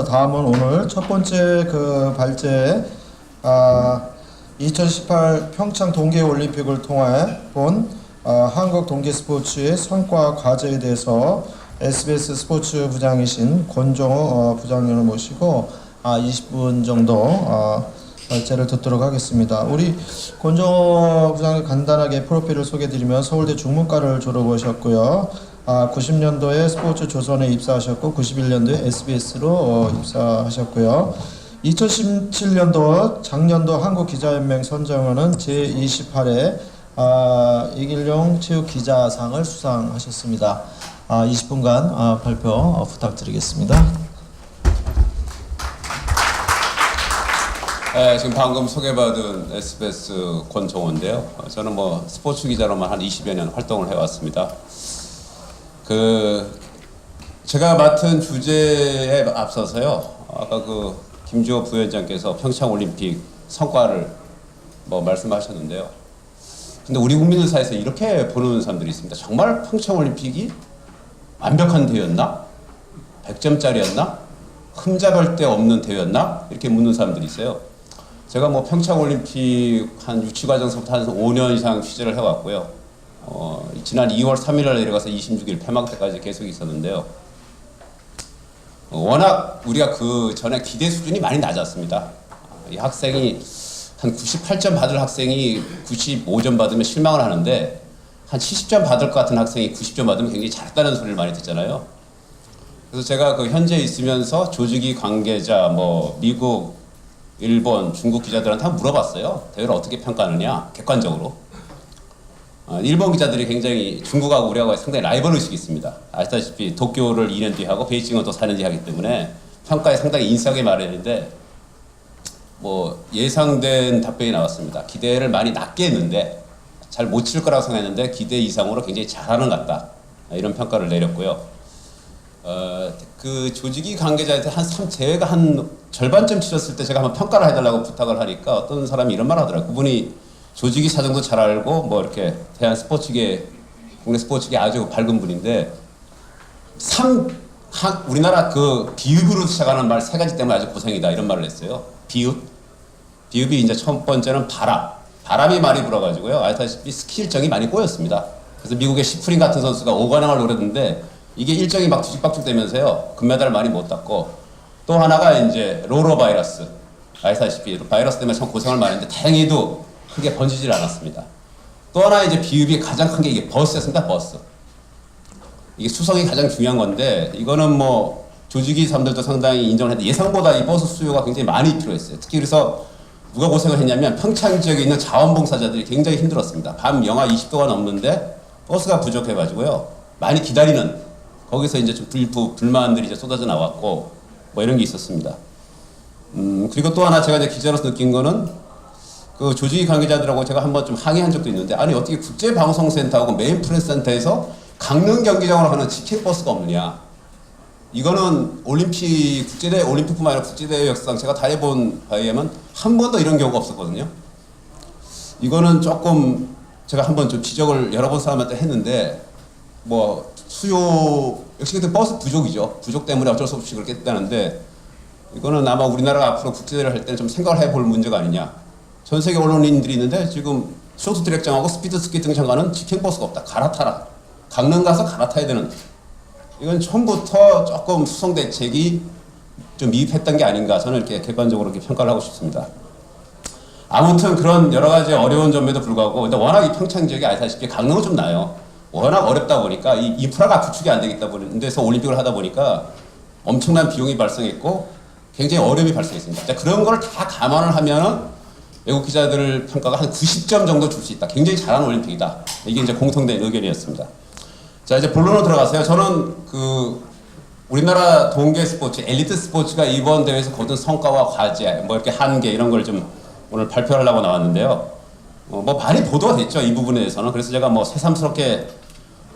다음은 오늘 첫 번째 그 발제 아, 2018 평창 동계 올림픽을 통해 본 아, 한국 동계 스포츠의 성과 과제에 대해서 SBS 스포츠 부장이신 권정호 어, 부장님을 모시고 아, 20분 정도 아, 발제를 듣도록 하겠습니다. 우리 권정호 부장님 간단하게 프로필을 소개드리면 서울대 중문과를 졸업하셨고요. 아, 90년도에 스포츠 조선에 입사하셨고 91년도에 SBS로 어, 입사하셨고요. 2017년도 작년도 한국기자연맹 선정하는 제28회 아, 이길용 체육 기자상을 수상하셨습니다. 아, 20분간 아, 발표 어, 부탁드리겠습니다. 네, 지금 방금 소개받은 SBS 권종호인데요. 어, 저는 뭐 스포츠 기자로만 한 20여 년 활동을 해왔습니다. 그 제가 맡은 주제에 앞서서요. 아까 그 김주호 부위원장께서 평창 올림픽 성과를 뭐 말씀하셨는데요. 근데 우리 국민들 사이에서 이렇게 보는 사람들이 있습니다. 정말 평창 올림픽이 완벽한 대회였나? 100점짜리였나? 흠잡을 데 없는 대회였나? 이렇게 묻는 사람들이 있어요. 제가 뭐 평창 올림픽 한 유치 과정서부터 한 5년 이상 취재를 해왔고요. 어, 지난 2월 3일날 내려가서 26일 폐막 때까지 계속 있었는데요. 어, 워낙 우리가 그 전에 기대 수준이 많이 낮았습니다. 이 학생이 한 98점 받을 학생이 95점 받으면 실망을 하는데 한 70점 받을 것 같은 학생이 90점 받으면 굉장히 잘했다는 소리를 많이 듣잖아요. 그래서 제가 그 현재 있으면서 조직이 관계자 뭐 미국, 일본, 중국 기자들한테 한번 물어봤어요. 대회를 어떻게 평가하느냐 객관적으로. 어, 일본 기자들이 굉장히 중국하고 우리하고 상당히 라이벌 의식이 있습니다. 아시다시피 도쿄를 2년 뒤에 하고 베이징은 또 4년 뒤에 하기 때문에 평가에 상당히 인색하게 말했는데 뭐 예상된 답변이 나왔습니다. 기대를 많이 낮게 했는데 잘 못 칠 거라고 생각했는데 기대 이상으로 굉장히 잘하는 것 같다. 이런 평가를 내렸고요. 어, 그 조직이 관계자한테 한 3, 제가 한 절반쯤 치렀을 때 제가 한번 평가를 해달라고 부탁을 하니까 어떤 사람이 이런 말 하더라고요. 그분이 조직이 사정도 잘 알고 뭐 이렇게 대한 스포츠계, 국내 스포츠계 아주 밝은 분인데 3, 한, 우리나라 그 비읍으로 시작하는 말 세 가지 때문에 아주 고생이다 이런 말을 했어요. 비읍. 비읍이 이제 첫 번째는 바람. 바람이 많이 불어가지고요. 아시다시피 스키 일정이 많이 꼬였습니다. 그래서 미국의 시프린 같은 선수가 5관왕을 노렸는데 이게 일정이 막 뒤집박죽 되면서요. 금메달을 많이 못 땄고 또 하나가 이제 로로 바이러스. 아시다시피 바이러스 때문에 참 고생을 많이 했는데 다행히도 크게 번지질 않았습니다. 또 하나 이제 비읍이 가장 큰 게 이게 버스였습니다. 버스. 이게 수성이 가장 중요한 건데 이거는 뭐 조직이 사람들도 상당히 인정을 했는데 예상보다 이 버스 수요가 굉장히 많이 필요했어요. 특히 그래서 누가 고생을 했냐면 평창 지역에 있는 자원봉사자들이 굉장히 힘들었습니다. 밤 영하 20도가 넘는데 버스가 부족해가지고요. 많이 기다리는 거기서 이제 좀 불, 불만들이 이제 쏟아져 나왔고 뭐 이런 게 있었습니다. 음, 그리고 또 하나 제가 이제 기자로서 느낀 거는 그 조직이 관계자들하고 제가 한번 좀 항의한 적도 있는데 아니 어떻게 국제방송센터하고 메인 프레스센터에서 강릉 경기장으로 가는 직행 버스가 없느냐? 이거는 올림픽 국제대회 올림픽뿐만 아니라 국제대회 역사상 제가 다 해본 바에 의하면 한 번도 이런 경우가 없었거든요. 이거는 조금 제가 한번 좀 지적을 여러 번 사람한테 했는데 뭐 수요 역시 그때 버스 부족이죠. 부족 때문에 어쩔 수 없이 그렇게 했다는데 이거는 아마 우리나라가 앞으로 국제대회를 할 때는 좀 생각을 해볼 문제가 아니냐 전 세계 언론인들이 있는데 지금 쇼트트랙장하고 스피드스키 등장가는 직행버스가 없다. 갈아타라. 강릉 가서 갈아타야 되는. 이건 처음부터 조금 수송 대책이 좀 미흡했던 게 아닌가 저는 이렇게 객관적으로 이렇게 평가를 하고 싶습니다. 아무튼 그런 여러 가지 어려운 점에도 불구하고 근데 워낙 이 평창 지역이 아시다시피 강릉은 좀 나요. 워낙 어렵다 보니까 이 인프라가 구축이 안 되겠다 보는데서 올림픽을 하다 보니까 엄청난 비용이 발생했고 굉장히 어려움이 발생했습니다. 자, 그런 걸 다 감안을 하면은 외국 기자들 평가가 한 90점 정도 줄 수 있다. 굉장히 잘한 올림픽이다. 이게 이제 공통된 의견이었습니다. 자, 이제 본론으로 들어가세요. 저는 그 우리나라 동계 스포츠, 엘리트 스포츠가 이번 대회에서 거둔 성과와 과제, 뭐 이렇게 한계 이런 걸 좀 오늘 발표하려고 나왔는데요. 어, 뭐 많이 보도가 됐죠. 이 부분에 대해서는. 그래서 제가 뭐 새삼스럽게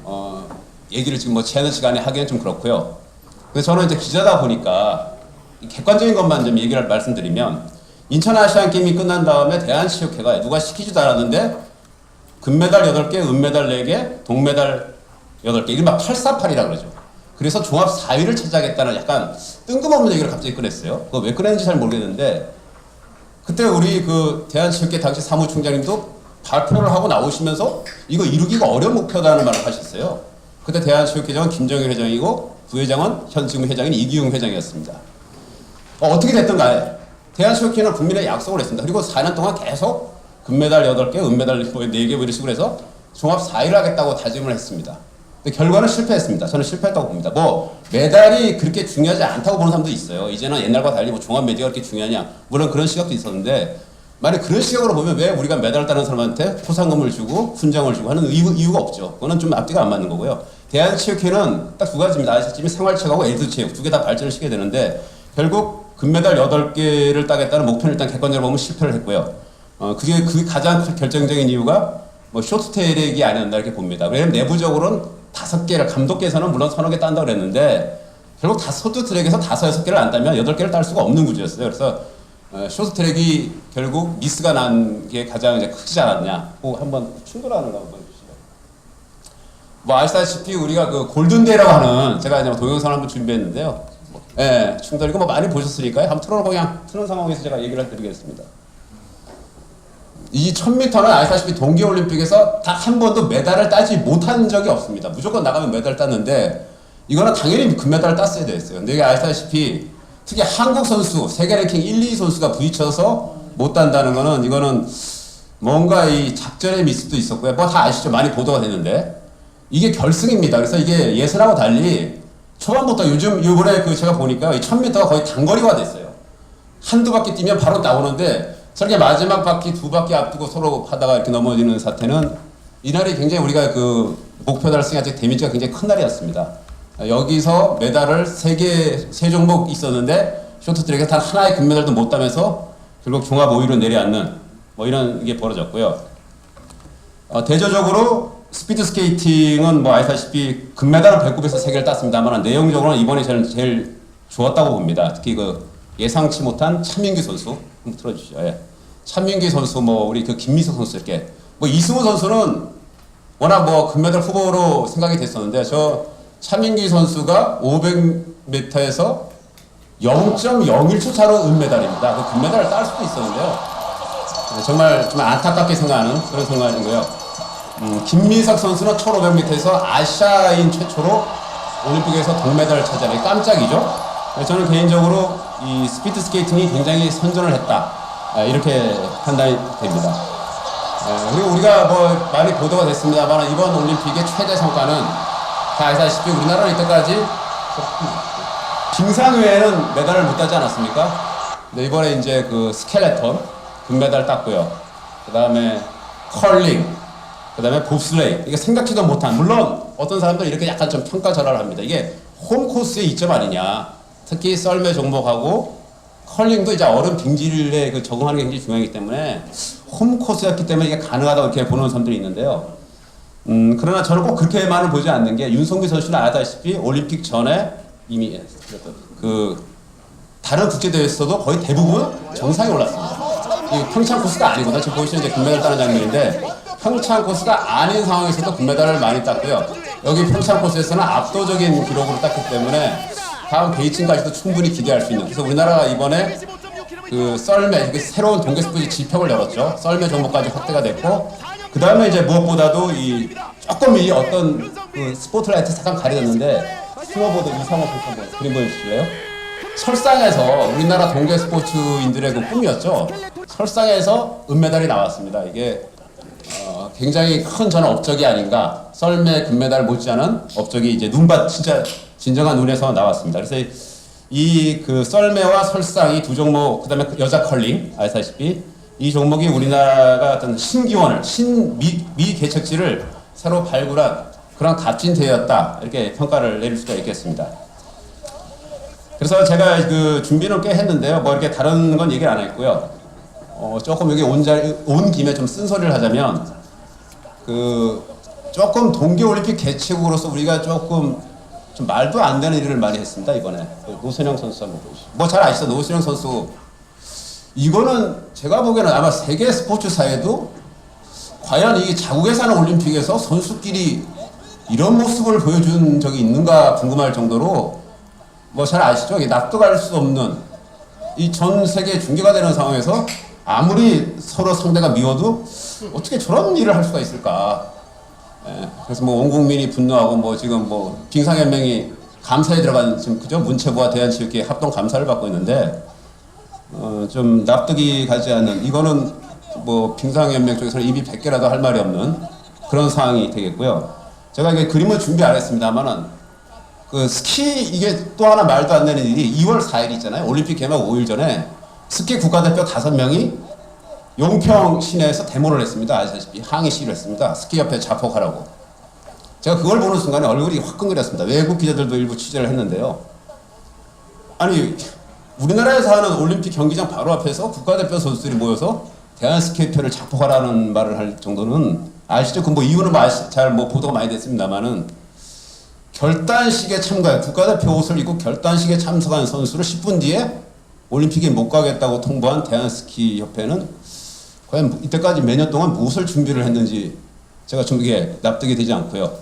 어, 얘기를 지금 뭐 제한 시간에 하기엔 좀 그렇고요. 그래서 저는 이제 기자다 보니까 객관적인 것만 좀 얘기를 말씀드리면 인천 아시안 게임이 끝난 다음에 대한체육회가 누가 시키지도 않았는데 금메달 8개, 은메달 4개, 동메달 8개, 이른바 848이라 그러죠. 그래서 종합 4위를 차지하겠다는 약간 뜬금없는 얘기를 갑자기 꺼냈어요. 그거 왜 꺼냈는지 잘 모르겠는데 그때 우리 그 대한체육회 당시 사무총장님도 발표를 하고 나오시면서 이거 이루기가 어려운 목표다는 말을 하셨어요. 그때 대한체육회장은 김정일 회장이고 부회장은 현 지금 회장인 이기용 회장이었습니다. 어, 어떻게 간에 대한체육회는 국민의 약속을 했습니다. 그리고 4년 동안 계속 금메달 8개, 은메달 4개 뭐 이런 식으로 해서 종합 4위를 하겠다고 다짐을 했습니다. 근데 결과는 실패했습니다. 저는 실패했다고 봅니다. 뭐 메달이 그렇게 중요하지 않다고 보는 사람도 있어요. 이제는 옛날과 달리 뭐 종합 메달이 그렇게 중요하냐? 물론 그런 시각도 있었는데 만약 그런 시각으로 보면 왜 우리가 메달을 따는 사람한테 포상금을 주고 훈장을 주고 하는 이유, 이유가 없죠. 그거는 좀 앞뒤가 안 맞는 거고요. 대한체육회는 딱 두 가지입니다. 아시다시피 생활체육하고 에이드체육 두 개 다 발전을 시켜야 되는데 결국 금메달 8개를 따겠다는 목표는 일단 객관적으로 보면 실패를 했고요. 어, 그게 그게 가장 결정적인 이유가 뭐 쇼트트랙이 아니었나 이렇게 봅니다. 왜냐면 내부적으로는 다섯 개를 감독께서는 물론 서너 개 딴다고 그랬는데 결국 다 쇼트트랙에서 다섯 여섯 개를 안 따면 여덟 개를 딸 수가 없는 구조였어요. 그래서 어, 쇼트 트랙이 결국 미스가 난 게 가장 이제 크지 않았냐. 뭐 한번 충돌하는 거 한번 보시죠. 뭐 아시다시피 우리가 그 골든데이라고 하는 제가 이제 동영상을 한번 준비했는데요. 예, 충돌 이거 뭐 많이 보셨으니까요. 한번 틀어놓고 그냥 트는 상황에서 제가 얘기를 해드리겠습니다. 이 1000m는 아시다시피 동계올림픽에서 단한 번도 메달을 따지 못한 적이 없습니다. 무조건 나가면 메달 땄는데 이거는 당연히 금메달을 땄어야 됐어요. 근데 이게 아시다시피 특히 한국 선수 세계 랭킹 1, 2 선수가 부딪혀서 못 딴다는 거는 이거는 뭔가 이 작전의 미스도 있었고요. 뭐 다 아시죠? 많이 보도가 됐는데 이게 결승입니다. 그래서 이게 예선하고 달리 초반부터 요즘 이번에 그 제가 보니까 이 1000m가 거의 단거리화 됐어요. 한두 바퀴 뛰면 바로 나오는데 저렇게 마지막 바퀴 두 바퀴 앞두고 서로 하다가 이렇게 넘어지는 사태는 이날이 굉장히 우리가 그 목표 아직 데미지가 굉장히 큰 날이었습니다. 여기서 메달을 세 개, 세 종목 있었는데 쇼트트랙에서 단 하나의 금메달도 못 따면서 결국 종합 5위로 내려앉는 뭐 이런 게 벌어졌고요. 어, 대조적으로 스피드 스케이팅은 뭐 아시다시피 금메달은 배꼽에서 세 개를 땄습니다만 내용적으로는 이번에 제일, 제일 좋았다고 봅니다. 특히 그 예상치 못한 차민규 선수 한번 틀어주시죠. 예. 차민규 선수 뭐 우리 그 김미석 선수 이렇게 뭐 이승우 선수는 워낙 뭐 금메달 후보로 생각이 됐었는데 저 차민규 선수가 500m에서 0.01초 차로 은메달입니다. 그 금메달을 딸 수도 있었는데요. 네, 정말 좀 안타깝게 생각하는 그런 생각이고요. 음, 김민석 선수는 1500m에서 아시아인 최초로 올림픽에서 동메달을 차지하는 게 깜짝이죠. 네, 저는 개인적으로 이 스피드 스케이팅이 굉장히 선전을 했다. 아, 이렇게 판단이 됩니다. 네, 그리고 우리가 뭐 많이 보도가 됐습니다만 이번 올림픽의 최대 성과는 다 아시다시피 우리나라는 이때까지 빙상 외에는 메달을 못 따지 않았습니까? 네, 이번에 이제 그 스켈레톤 금메달 땄고요. 그 다음에 컬링, 그 다음에 봅슬레이. 이게 생각지도 못한, 물론 어떤 사람들은 이렇게 약간 좀 평가절하를 합니다. 이게 홈코스의 이점 아니냐. 특히 썰매 종목하고 컬링도 이제 얼음 빙질에 그 적응하는 게 굉장히 중요하기 때문에 홈코스였기 때문에 이게 가능하다고 이렇게 보는 사람들이 있는데요. 음, 그러나 저는 꼭 그렇게만은 보지 않는 게 윤성기 선수는 아다시피 올림픽 전에 이미 그 다른 국제대회에서도 거의 대부분 정상에 올랐습니다. 이 평창 코스가 아니거든요. 지금 보시는 이제 금메달 따는 장면인데 평창 코스가 아닌 상황에서도 금메달을 많이 땄고요. 여기 평창 코스에서는 압도적인 기록으로 땄기 때문에 다음 베이징까지도 충분히 기대할 수 있는. 그래서 우리나라가 이번에 그 썰매 그 새로운 동계 스포츠 지평을 열었죠. 썰매 종목까지 확대가 됐고 그 다음에 이제 무엇보다도 이 조금 이 어떤 그 스포트라이트 잠깐 가려졌는데 스노보드 이상호 선수 한번 그림 보여주실래요? 설상에서 우리나라 동계 스포츠인들의 그 꿈이었죠. 설상에서 은메달이 나왔습니다. 이게 어, 굉장히 큰 저는 업적이 아닌가. 썰매 금메달 못지않은 업적이 이제 눈밭 진짜 진정한 눈에서 나왔습니다. 그래서 이 그 썰매와 설상 이 두 종목 그다음에 여자 컬링 아시다시피 이 종목이 우리나라가 어떤 신기원을 신미 미 개척지를 새로 발굴한 그런 값진 대회였다 이렇게 평가를 내릴 수가 있겠습니다. 그래서 제가 그 준비는 꽤 했는데요. 뭐 이렇게 다른 건 얘기 안 했고요. 어, 조금 여기 온 자리 온 김에 좀 쓴소리를 하자면 그 조금 동계올림픽 개최국으로서 우리가 조금 좀 말도 안 되는 일을 많이 했습니다 이번에 그 노선영 선수 한번 보시죠. 뭐 잘 아시죠 노선영 선수 이거는 제가 보기에는 아마 세계 스포츠사에도 과연 이 자국에 사는 올림픽에서 선수끼리 이런 모습을 보여준 적이 있는가 궁금할 정도로 뭐 잘 아시죠? 납득할 수 없는 이 전 세계 중계가 되는 상황에서 아무리 서로 상대가 미워도 어떻게 저런 일을 할 수가 있을까? 예, 그래서 뭐 온 국민이 분노하고 뭐 지금 뭐 빙상연맹이 감사에 들어간 지금 그죠 문체부와 대한체육회 합동 감사를 받고 있는데 어, 좀 납득이 가지 않는 이거는 뭐 빙상연맹 쪽에서는 입이 100개라도 할 말이 없는 그런 상황이 되겠고요. 제가 이게 그림을 준비 안 했습니다만은 그 스키 이게 또 하나 말도 안 되는 일이 2월 4일 있잖아요. 올림픽 개막 5일 전에 스키 국가대표 5명이 용평 시내에서 데모를 했습니다. 아시다시피 항의 시위를 했습니다. 스키 협회 자폭하라고. 제가 그걸 보는 순간에 얼굴이 화끈거렸습니다. 외국 기자들도 일부 취재를 했는데요. 아니 우리나라에서 하는 올림픽 경기장 바로 앞에서 국가대표 선수들이 모여서 대한 스케이트를 자폭하라는 말을 할 정도는 아시죠? 그 뭐 이유는 잘뭐 보도가 많이 됐습니다만은 결단식에 참가해 국가대표 옷을 입고 결단식에 참석한 선수를 10분 뒤에 올림픽에 못 가겠다고 통보한 대한스키 협회는 과연 이때까지 매년 동안 무엇을 준비를 했는지 제가 좀 이게 납득이 되지 않고요.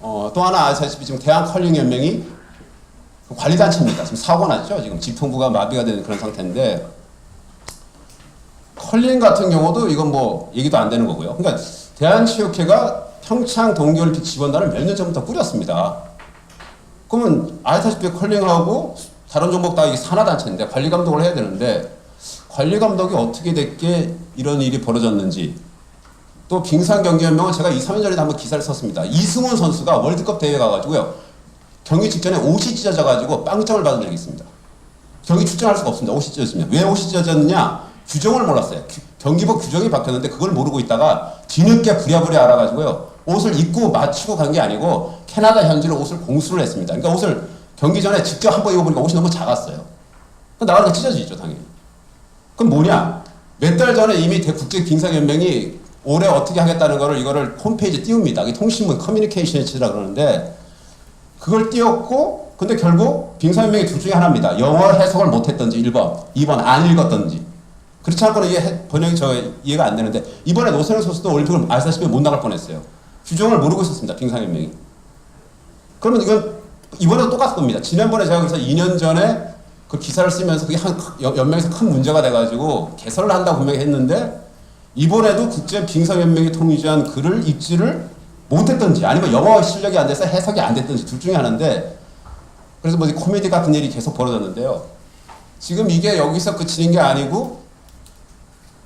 어, 또 하나 아시다시피 지금 대한 컬링 연맹이 관리단체입니다. 지금 사고 났죠. 지금 집통부가 마비가 되는 그런 상태인데 컬링 같은 경우도 이건 뭐 얘기도 안 되는 거고요. 그러니까 대한체육회가 평창 동계올림픽 지원단을 몇 년 전부터 꾸렸습니다. 그러면 아시다시피 컬링하고 다른 종목 다 이게 산하단체인데 관리 감독을 해야 되는데 관리 감독이 어떻게 됐게 이런 일이 벌어졌는지 또 빙상 경기연맹은 제가 2, 3년 전에 한번 기사를 썼습니다. 이승훈 선수가 월드컵 대회 가가지고요. 경기 직전에 옷이 찢어져가지고 빵점을 받은 적이 있습니다. 경기 출전할 수가 없습니다. 옷이 찢어졌습니다. 왜 옷이 찢어졌느냐? 규정을 몰랐어요. 규- 경기복 규정이 바뀌었는데 그걸 모르고 있다가 뒤늦게 부랴부랴 알아가지고요. 옷을 입고 맞추고 간 게 아니고 캐나다 현지로 옷을 공수를 했습니다. 그러니까 옷을 경기 전에 직접 한번 입어보니까 옷이 너무 작았어요. 그럼 나가니까 찢어지죠, 당연히. 그럼 뭐냐? 몇 달 전에 이미 대국제 빙상연맹이 올해 어떻게 하겠다는 거를 이거를 홈페이지에 띄웁니다. 이게 통신문 커뮤니케이션이라 그러는데 그걸 띄웠고 근데 결국 빙상연맹이 둘 중에 하나입니다. 영어 해석을 못했던지 1번, 2번 안 읽었던지 그렇지 않고는 이게 해- 번역이 저 이해가 안 되는데 이번에 노선현 선수도 올림픽을 아시다시피 못 나갈 뻔했어요. 규정을 모르고 있었습니다. 빙상연맹이. 그러면 이건 이번에도 똑같을 겁니다. 지난번에 제가 그래서 2년 전에 그 기사를 쓰면서 그게 한 연- 연맹에서 큰 문제가 돼가지고 개설을 한다고 분명히 했는데 이번에도 국제 빙상연맹이 통지한 글을 읽지를 못했던지 아니면 영어 실력이 안 돼서 해석이 안 됐던지 둘 중에 하나인데 그래서 뭐 코미디 같은 일이 계속 벌어졌는데요. 지금 이게 여기서 그치는 게 아니고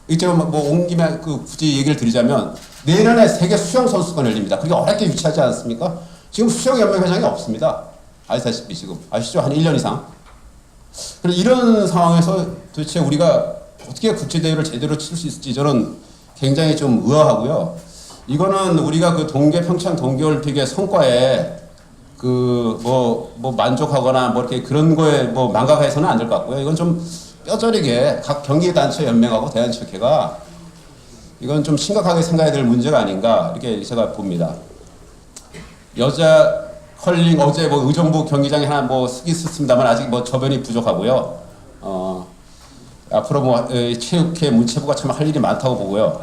이제 뭐온 김에 그 굳이 얘기를 드리자면 내년에 세계 수영 선수권 열립니다. 그게 어렵게 유치하지 않습니까? 지금 수영 연맹 회장이 없습니다. 아시다시피 지금 아시죠? 한 1년 이상. 그래서 이런 상황에서 도대체 우리가 어떻게 국제 대회를 제대로 칠 수 있을지 저는 굉장히 좀 의아하고요. 이거는 우리가 그 동계 평창 동계올림픽의 성과에 그 뭐뭐 만족하거나 뭐 이렇게 그런 거에 뭐 망각해서는 안 될 것 같고요. 이건 좀 뼈저리게 각 경기 단체 연맹하고 대한체육회가 이건 좀 심각하게 생각해야 될 문제가 아닌가 이렇게 제가 봅니다. 여자 컬링 어제 뭐 의정부 경기장에 하나 뭐 쓰기 썼습니다만 아직 뭐 저변이 부족하고요. 어 앞으로 뭐 에, 체육회 문체부가 참 할 일이 많다고 보고요.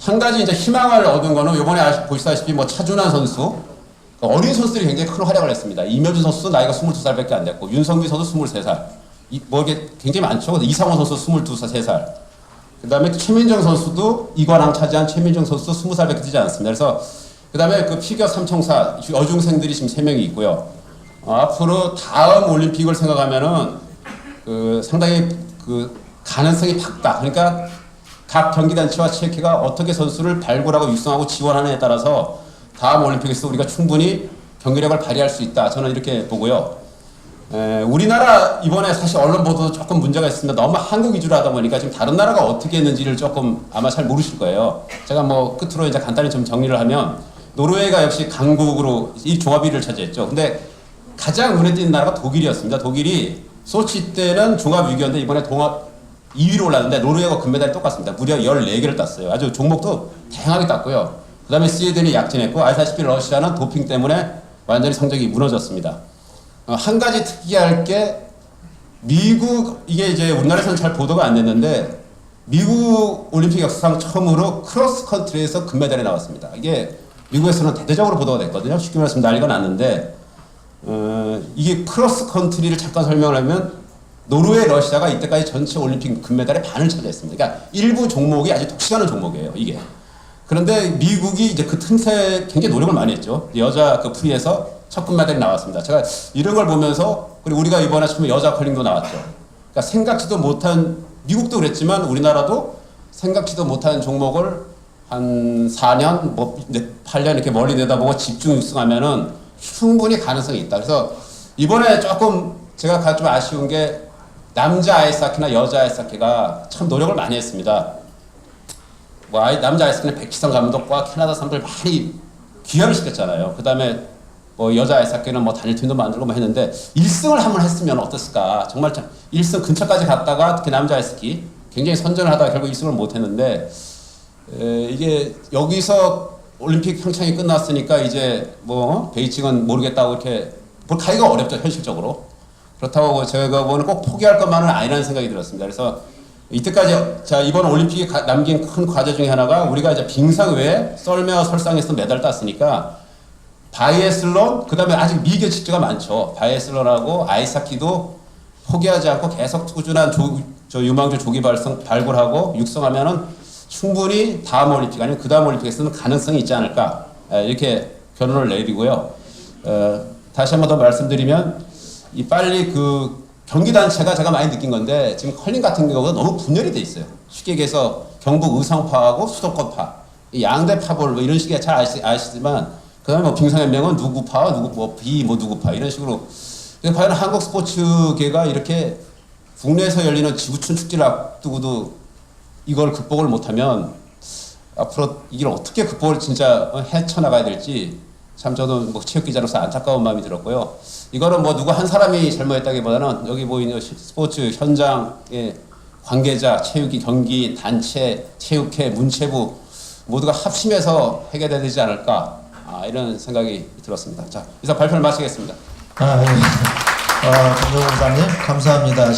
한 가지 이제 희망을 얻은 거는 아시, 보시다시피 뭐 차준환 선수 그 어린 선수들이 굉장히 큰 활약을 했습니다. 이명준 선수 나이가 22살밖에 안 됐고 윤성기 선수 23살. 이, 뭐 이게 굉장히 많죠. 이상원 선수 22살, 3살. 그 다음에 최민정 선수도 이관왕 차지한 최민정 선수 20살밖에 되지 않습니다. 그래서 그 다음에 그 피겨 삼총사 여중생들이 지금 3명이 있고요. 어, 앞으로 다음 올림픽을 생각하면은 그 상당히 그 가능성이 밝다. 그러니까 각 경기단체와 체육회가 어떻게 선수를 발굴하고 육성하고 지원하느냐에 따라서 다음 올림픽에서 우리가 충분히 경기력을 발휘할 수 있다. 저는 이렇게 보고요. 에, 우리나라 이번에 사실 언론 보도도 조금 문제가 있습니다. 너무 한국 위주로 하다 보니까 지금 다른 나라가 어떻게 했는지를 조금 아마 잘 모르실 거예요. 제가 뭐 끝으로 이제 간단히 좀 정리를 하면 노르웨이가 역시 강국으로 이 종합 1위를 차지했죠. 근데 가장 눈에 띄는 나라가 독일이었습니다. 독일이 소치 때는 종합 6위였는데 이번에 동합 2위로 올랐는데 노르웨이가 금메달이 똑같습니다. 무려 14개를 땄어요. 아주 종목도 다양하게 땄고요. 그 다음에 스웨덴이 약진했고 아시다시피 러시아는 도핑 때문에 완전히 성적이 무너졌습니다. 어, 한 가지 특이할 게 미국 이게 이제 우리나라에서는 잘 보도가 안 됐는데 미국 올림픽 역사상 처음으로 크로스 컨트리에서 금메달이 나왔습니다. 이게 미국에서는 대대적으로 보도가 됐거든요. 쉽게 말해서 난리가 났는데 어, 이게 크로스 컨트리를 잠깐 설명을 하면 노르웨이, 러시아가 이때까지 전체 올림픽 금메달의 반을 차지했습니다. 그러니까 일부 종목이 아주 독특하는 종목이에요. 이게. 그런데 미국이 이제 그 틈새 굉장히 노력을 많이 했죠. 여자 그 프리에서 첫 금메달이 나왔습니다. 제가 이런 걸 보면서 그리고 우리가 이번에 처음에 여자 컬링도 나왔죠. 그러니까 생각지도 못한 미국도 그랬지만 우리나라도 생각지도 못한 종목을 한 4년, 뭐 이제 8년 이렇게 멀리 내다보고 집중 육승하면은 충분히 가능성이 있다. 그래서 이번에 조금 제가 가- 좀 아쉬운 게 남자 아이스하키나 여자 아이스하키가 참 노력을 많이 했습니다. 뭐 아이, 남자 아이스하키는 백지성 감독과 캐나다 선수들 많이 기여를 시켰잖아요. 그 다음에 뭐 여자 아이스하키는 뭐 단일팀도 만들고 뭐 했는데 1승을 한번 했으면 어땠을까. 정말 참 1승 근처까지 갔다가 특히 남자 아이스하키 굉장히 선전을 하다가 결국 1승을 못 했는데 에, 이게 여기서 올림픽 평창이 끝났으니까 이제 뭐 베이징은 모르겠다고 이렇게 뭘 가기가 어렵죠 현실적으로 그렇다고 제가 보는 꼭 포기할 것만은 아니라는 생각이 들었습니다. 그래서 이때까지 자 이번 올림픽에 가- 남긴 큰 과제 중에 하나가 우리가 이제 빙상 외에 썰매와 설상에서 메달 땄으니까 바이애슬론 그다음에 아직 미개척지가 많죠. 바이애슬론하고 아이스하키도 포기하지 않고 계속 꾸준한 조, 저 유망주 조기 발성 발굴하고 육성하면은 충분히 다음 올림픽 아니면 그 다음 올림픽에서는 가능성이 있지 않을까 에, 이렇게 결론을 내리고요. 어, 다시 한 번 더 말씀드리면 이 빨리 그 경기 단체가 제가 많이 느낀 건데 지금 컬링 같은 경우가 너무 분열이 돼 있어요. 쉽게 얘기해서 경북 의성파하고 수도권파 이 양대 파벌 뭐 이런 식의 잘 아시, 아시지만 그다음에 뭐 빙상연맹은 누구 파 누구 뭐 비 뭐 누구 파 이런 식으로 과연 한국 스포츠계가 이렇게 국내에서 열리는 지구촌 축제를 앞두고도 이걸 극복을 못하면 앞으로 이걸 어떻게 극복을 진짜 헤쳐나가야 될지 참 저도 뭐 체육 기자로서 안타까운 마음이 들었고요. 이거는 뭐 누구 한 사람이 잘못했다기보다는 여기 보이는 시- 스포츠 현장의 관계자, 체육이 경기, 단체, 체육회, 문체부 모두가 합심해서 해결해야 되지 않을까 아, 이런 생각이 들었습니다. 자, 이상 발표를 마치겠습니다. 아, 예. 아, 정정훈사님 감사합니다.